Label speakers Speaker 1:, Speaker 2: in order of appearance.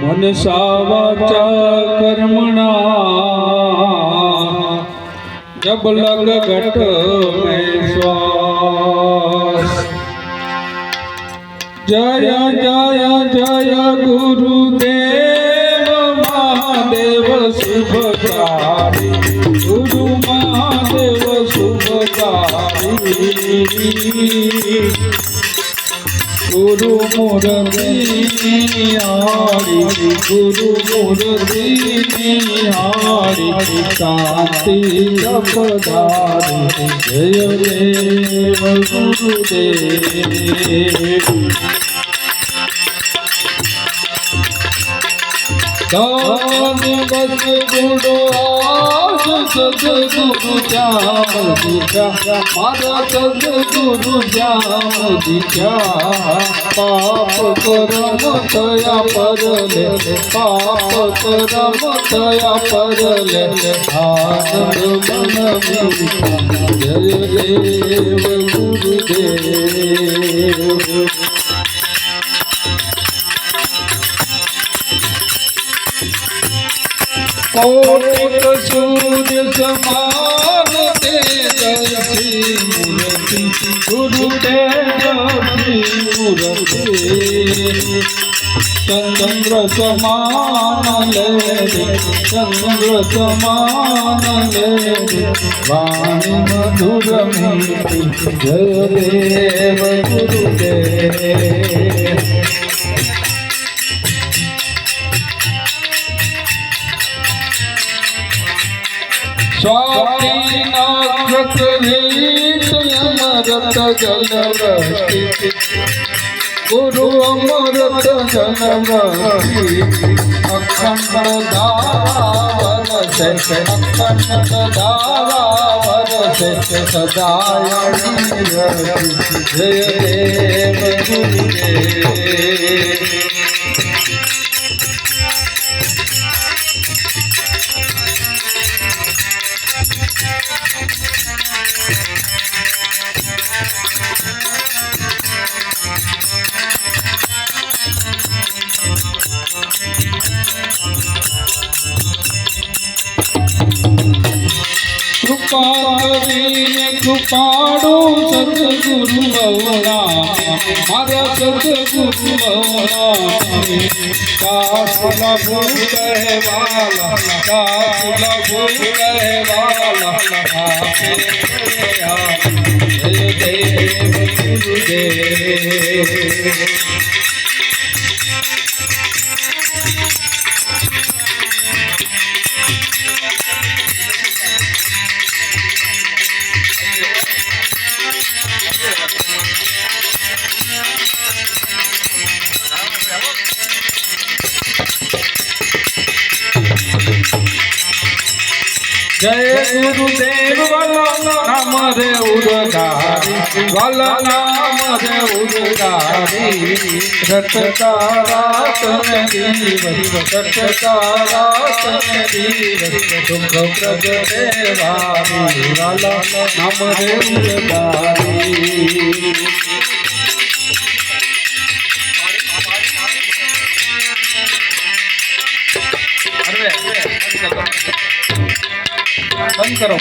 Speaker 1: મનસા વાચા કર્મણા. જબ લગ ઘટ મેં શ્વાસ. જય જય જય ગુરુદેવ મહાદેવ શુભકારી ગુરુ મહાદેવ શુભકારી ગુરુ મુરલી હારી ગુરુ મુરલી હારી શાંતિ જપધારી જય દેવ ગુરુદેવ દાન બસ ગુડો गुरु श्याम मारा कंद गुरु श्याम दिशा पाप करम तया परले पाप करम परले आनंद मन जय देव गुरुदेव કોટિક સૂર્ય સમાન તેજસ્વી મૂર્તિ ગુરુ તેજસ્વી મૂર્તિ ચંદ્ર સમાન લે ચંદ્ર સમાન વાણી મધુર જય દેવ ગુરુદેવ Guru Amrat Janavati Akhand Dharavarase Akhand Dharavarase Sadayani Yadu Jaya Dev Guru Dev. કૃપા કરીને કૃપાડો સદગુરુ ભવના મારા સદગુરુ ભવના કાસલા ભૂ કહેવાલા કાસલા ભૂ કહેવાલા જય દેવ ગુરુદેવ જય ગુરુદેવ વાલા નામ રે ઉદગારી વાલા નામ રે ઉદગારી રટતા રાત ને દિવસ રટતા રાત ને દિવસ દુઃખ પ્રગ દેવારી વાલા નામ રે ઉદગારી बंद करो